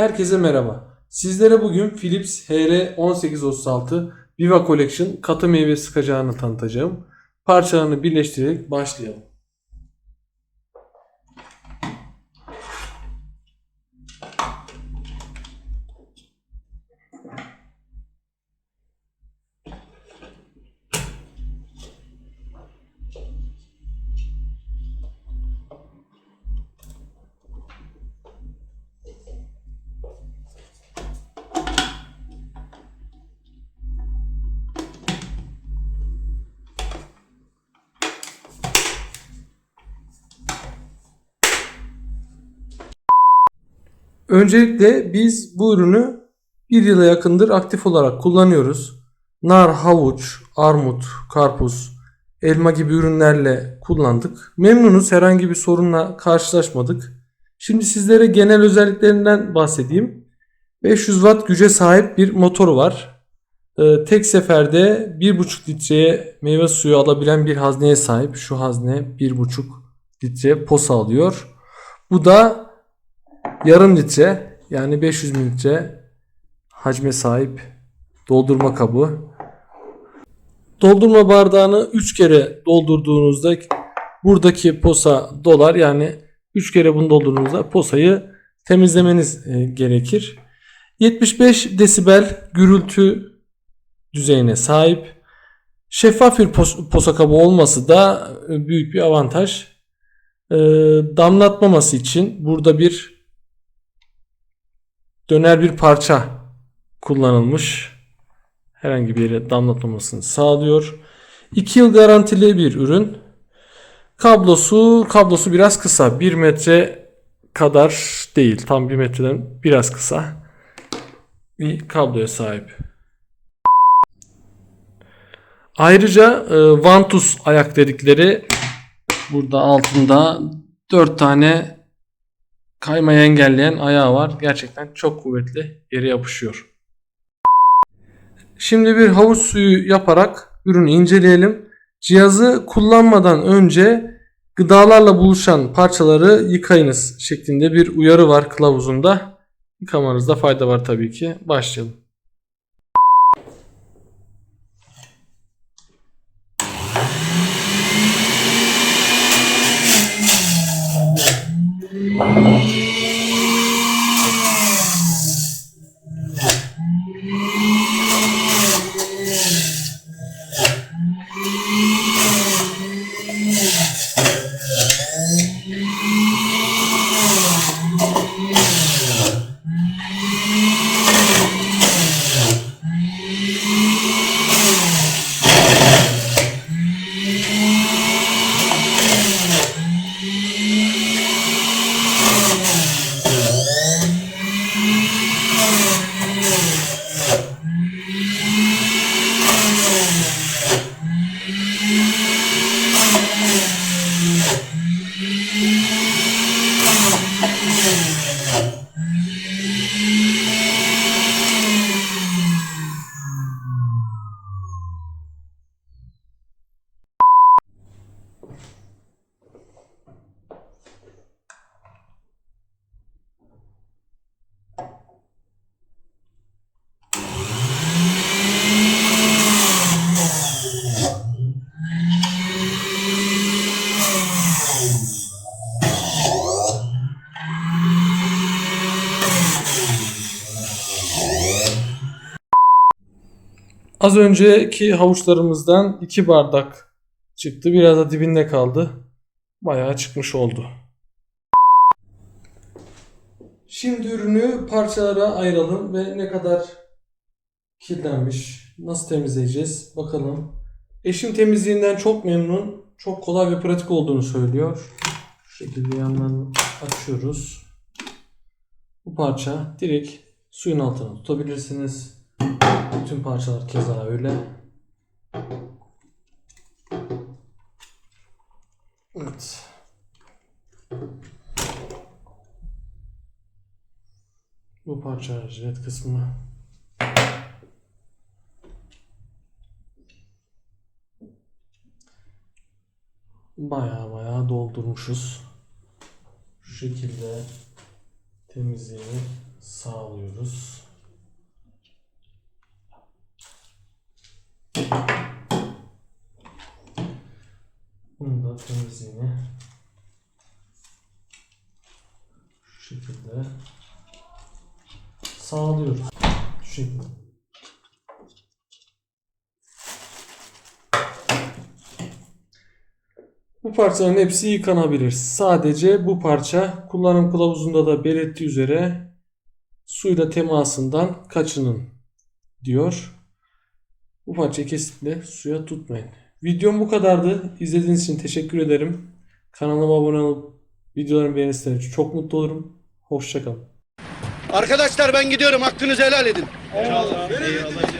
Herkese merhaba. Sizlere bugün Philips HR1836 Viva Collection katı meyve sıkacağını tanıtacağım. Parçalarını birleştirerek başlayalım. Öncelikle biz bu ürünü bir yıla yakındır aktif olarak kullanıyoruz. Nar, havuç, armut, karpuz, elma gibi ürünlerle kullandık. Memnunuz. Herhangi bir sorunla karşılaşmadık. Şimdi sizlere genel özelliklerinden bahsedeyim. 500 watt güce sahip bir motoru var. Ee, tek seferde 1,5 litreye meyve suyu alabilen bir hazneye sahip. Şu hazne 1,5 litre posa alıyor. Bu da yarım litre yani 500 mililitre hacme sahip doldurma kabı. Doldurma bardağını 3 kere doldurduğunuzda buradaki posa dolar yani 3 kere bunu doldurduğunuzda posayı temizlemeniz e, gerekir. 75 desibel gürültü düzeyine sahip. Şeffaf bir pos- posa kabı olması da e, büyük bir avantaj. E, damlatmaması için burada bir döner bir parça kullanılmış. Herhangi bir yere damlatmamasını sağlıyor. 2 yıl garantili bir ürün. Kablosu kablosu biraz kısa. 1 metre kadar değil. Tam 1 metreden biraz kısa. Bir kabloya sahip. Ayrıca e, Vantus ayak dedikleri burada altında 4 tane kaymayı engelleyen ayağı var. Gerçekten çok kuvvetli yere yapışıyor. Şimdi bir havuç suyu yaparak ürünü inceleyelim. Cihazı kullanmadan önce gıdalarla buluşan parçaları yıkayınız şeklinde bir uyarı var kılavuzunda. Yıkamanızda fayda var tabii ki. Başlayalım. Az önceki havuçlarımızdan 2 bardak çıktı. Biraz da dibinde kaldı. Bayağı çıkmış oldu. Şimdi ürünü parçalara ayıralım ve ne kadar kirlenmiş, nasıl temizleyeceğiz bakalım. Eşim temizliğinden çok memnun, çok kolay ve pratik olduğunu söylüyor. Şu şekilde yandan açıyoruz. Bu parça direkt suyun altına tutabilirsiniz. Bütün parçalar keza öyle. Evet. Bu parça jilet kısmı. Baya baya doldurmuşuz. Şu şekilde temizliğini sağlıyoruz. Bunun da temizliğini şu şekilde sağlıyoruz. Şu şekilde. Bu parçaların hepsi yıkanabilir. Sadece bu parça kullanım kılavuzunda da belirttiği üzere suyla temasından kaçının diyor. Bu parçayı kesinlikle suya tutmayın. Videom bu kadardı. İzlediğiniz için teşekkür ederim. Kanalıma abone olup videolarımı beğenirseniz çok mutlu olurum. Hoşçakalın. Arkadaşlar ben gidiyorum. Hakkınızı helal edin. Eyvallah. Eyvallah.